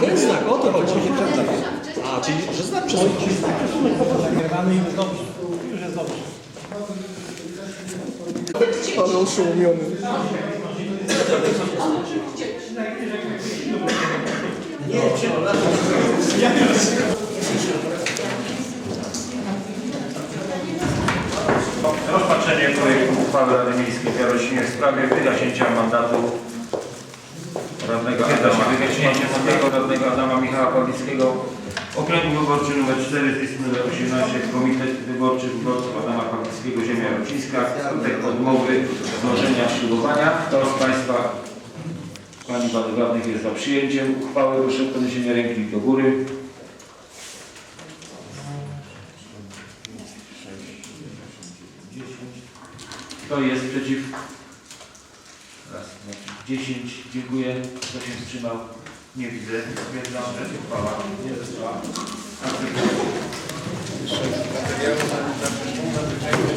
Ten znak, o to chodzi. A, czyli że znak przesuwa. Nagrywamy i już dobrze. Już jest dobrze. Ale oszołomiony. Rozpatrzenie projektu uchwały Rady Miejskiej w Jarocinie w sprawie wygaśnięcia mandatu mandatu radnego Adama Michała Pawlickiego Okręgu Wyborczy nr 4 z listy nr 18 Komitet Wyborczy Wyborców Adama Pawlickiego Ziemia Jarocińska skutek odmowy złożenia ślubowania. Kto z Państwa Pani Panów Radnych jest za przyjęciem uchwały proszę o podniesienie ręki do góry. Kto jest przeciw? Raz, dwa, trzy, dziesięć. Dziękuję. Kto się wstrzymał? Nie widzę. Stwierdzam, że uchwała nie została.